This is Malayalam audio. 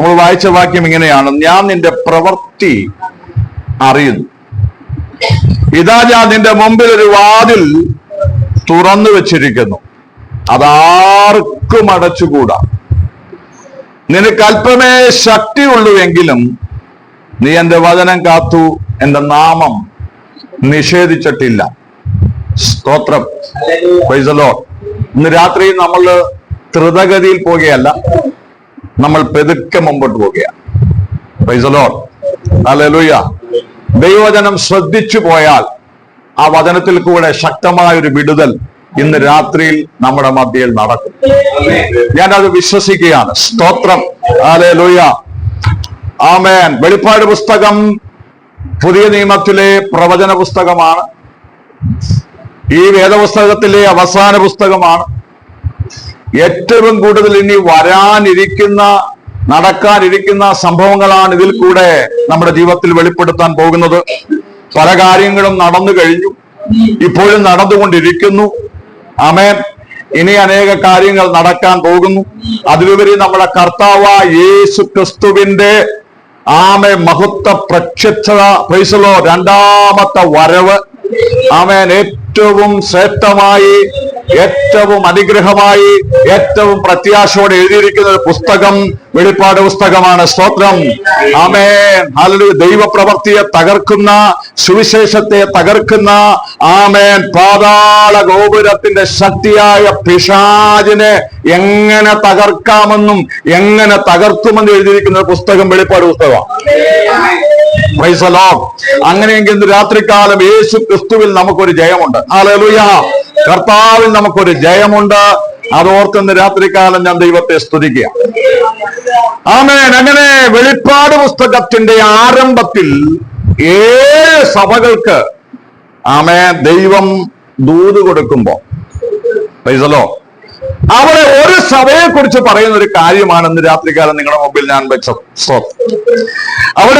നമ്മൾ വായിച്ച വാക്യം ഇങ്ങനെയാണ്. ഞാൻ നിന്റെ പ്രവൃത്തി അറിയുന്നു. ഇതാ ഞാൻ നിന്റെ മുമ്പിൽ ഒരു വാതിൽ തുറന്നു വെച്ചിരിക്കുന്നു. അതാർക്കും അടച്ചുകൂടാ. നിനക്ക് അല്പമേ ശക്തിയുള്ളൂവെങ്കിലും നീ എന്റെ വചനം കാത്തു എന്റെ നാമം നിഷേധിച്ചിട്ടില്ല. സ്തോത്രം. ഇന്ന് രാത്രി നമ്മൾ ദ്രുതഗതിയിൽ പോകുകയല്ല നമ്മൾ പെതുക്കെ മുമ്പോട്ട് അല്ലേലൂയ ദൈവവചനം ശ്രദ്ധിച്ചു പോയാൽ ആ വചനത്തിൽ കൂടെ ശക്തമായ ഒരു വിടുതൽ ഇന്ന് രാത്രിയിൽ നമ്മുടെ മധ്യയിൽ നടക്കും. ഞാനത് വിശ്വസിക്കുകയാണ്. സ്തോത്രം. അല്ലേലൂയ ആമേൻ വെളിപ്പാട് പുസ്തകം പുതിയ നിയമത്തിലെ പ്രവചന പുസ്തകമാണ്. ഈ വേദപുസ്തകത്തിലെ അവസാന പുസ്തകമാണ്. ഏറ്റവും കൂടുതൽ ഇനി വരാനിരിക്കുന്ന നടക്കാനിരിക്കുന്ന സംഭവങ്ങളാണ് ഇതിൽ കൂടെ നമ്മുടെ ജീവിതത്തിൽ വെളിപ്പെടുത്താൻ പോകുന്നത്. പല കാര്യങ്ങളും നടന്നു കഴിഞ്ഞു. ഇപ്പോഴും നടന്നുകൊണ്ടിരിക്കുന്നു. ആമേൻ. ഇനി അനേക കാര്യങ്ങൾ നടക്കാൻ പോകുന്നു. അതിലുപരി നമ്മുടെ കർത്താവ യേശു ക്രിസ്തുവിന്റെ ആമെ മഹത്വ പ്രത്യക്ഷത പ്രൈസലോ രണ്ടാമത്തെ വരവ്. ആമേൻ. ഏറ്റവും ശ്രേഷ്ഠമായി ഏറ്റവും അനുഗ്രഹമായി ഏറ്റവും പ്രത്യാശയോടെ എഴുതിയിരിക്കുന്ന ഒരു പുസ്തകം വെളിപ്പാട് പുസ്തകമാണ് സ്തോത്രം. ആമേ നല്ലൊരു ദൈവപ്രവർത്തിയെ തകർക്കുന്ന സുവിശേഷത്തെ തകർക്കുന്ന ആമേൻ. പാതാള ഗോപുരത്തിന്റെ ശക്തിയായ പിഷാജിനെ എങ്ങനെ തകർക്കാമെന്നും എങ്ങനെ തകർക്കുമെന്ന് എഴുതിയിരിക്കുന്ന പുസ്തകം വെളിപ്പാട് പുസ്തകമാണ്. അങ്ങനെയെങ്കിൽ രാത്രികാലം യേശു ക്രിസ്തുവിൽ നമുക്കൊരു ജയമുണ്ട്. ഹല്ലേലൂയ. കർത്താവിൽ നമുക്കൊരു ജയമുണ്ട്. അതോർക്കുന്ന രാത്രികാലം ഞാൻ ദൈവത്തെ സ്തുതിക്കുക. ആമേൻ. അങ്ങനെ വെളിപ്പാട് പുസ്തകത്തിന്റെ ആരംഭത്തിൽ ഏഴ് സഭകൾക്ക് ആമേ ദൈവം ദൂത് കൊടുക്കുമ്പോ. പൈസലോ അവിടെ ഒരു സഭയെ കുറിച്ച് പറയുന്ന ഒരു കാര്യമാണ് ഇന്ന് രാത്രികാലം നിങ്ങളുടെ മുമ്പിൽ ഞാൻ വെച്ചത് അവിടെ